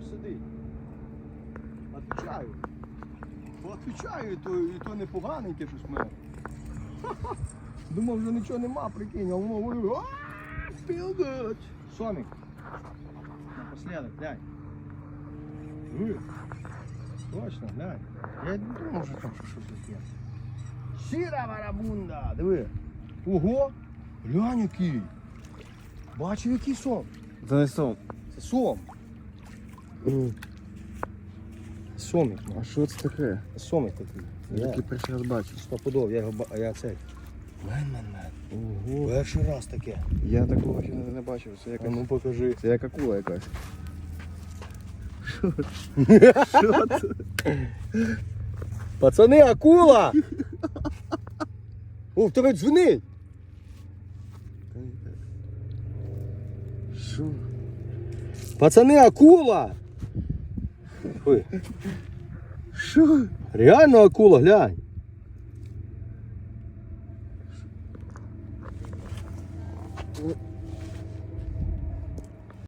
сидить. Отвічаю. Отвічаю, і то, і то непоганеньке щось в мене. Думав, вже нічого нема, прикинь, а воно говорю, good. Сомік. Напоследок, глянь. Точно, глянь. Я не думав, що там щось таке. Сіра варабунда, диви. Ого, глянь який. Бачив який сом. Це не сон. Це сом. Сомик, А що це таке? сомик такий. Я такий перший раз бачу. Стопудов, я його ба- а я цей. Мен, мен, мен. Ого. Перший раз таке. Я такого ще не, бачив. Це А якась. ну покажи. Це як акула якась. Пацани, акула! О, в тебе дзвонить! Що? Пацани, акула! Ой, Що? реально акула, глянь.